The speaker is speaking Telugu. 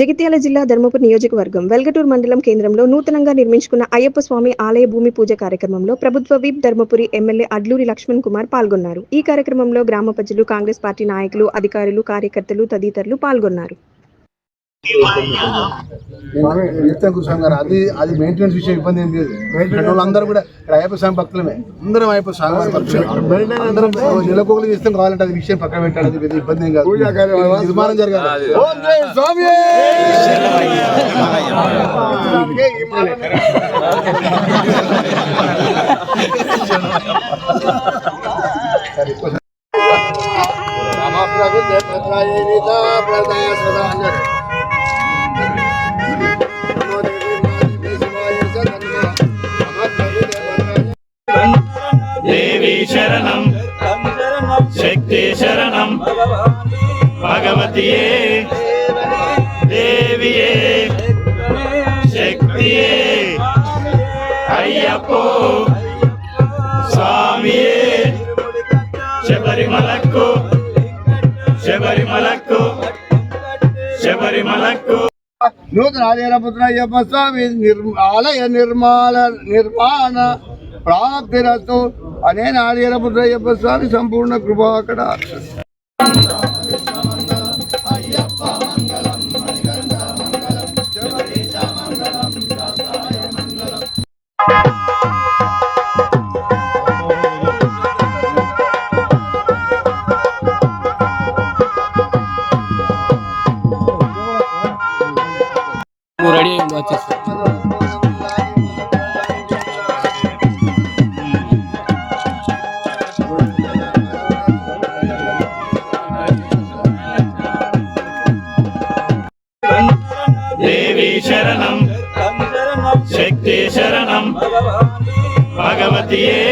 జగిత్యాల జిల్లా ధర్మపురి నియోజకవర్గం వెల్గటూర్ మండలం కేంద్రంలో నూతనంగా నిర్మించుకున్న అయ్యప్ప స్వామి ఆలయ భూమి పూజ కార్యక్రమంలో ప్రభుత్వ విప్ ధర్మపురి ఎమ్మెల్యే అడ్లూరి లక్ష్మణ్ కుమార్ పాల్గొన్నారు. ఈ కార్యక్రమంలో గ్రామ ప్రజలు కాంగ్రెస్ పార్టీ నాయకులు అధికారులు కార్యకర్తలు తదితరులు పాల్గొన్నారు. నిత్యం కుస్వామి గారు అది అది మెయింటెనెన్స్ విషయం ఇబ్బంది ఏం లేదు. ఇక్కడ వాళ్ళందరూ కూడా ఇక్కడ అయ్యప్ప స్వామి భక్తులమే. అందరం అయ్యప్ప స్వామి భక్తులమే. అందరం నెలకొకలు చేస్తాం కావాలంటే అది విషయం పక్కన పెట్టాలి. అది పెద్ద ఇబ్బంది ఏం కాదు. నిర్మాణం జరగాలి. ఓం జై స్వామి! దేవి శరణం శక్తి శరణం భగవతియే అయ్యప్పో. స్వామియే. శబరిమలకు శబరిమలకు శబరిమలకు నూతన ఆలయ అయ్యప్ప స్వామి ఆలయ నిర్మాణ నిర్మాణ ప్రాప్తిరస్తు అనేన ఆలయ పుత్ర అయ్యప్ప స్వామి సంపూర్ణ కృపాకడ రెడీ అయింది వచ్చేసి దేవి శరణం శక్తి శరణం భగవతియే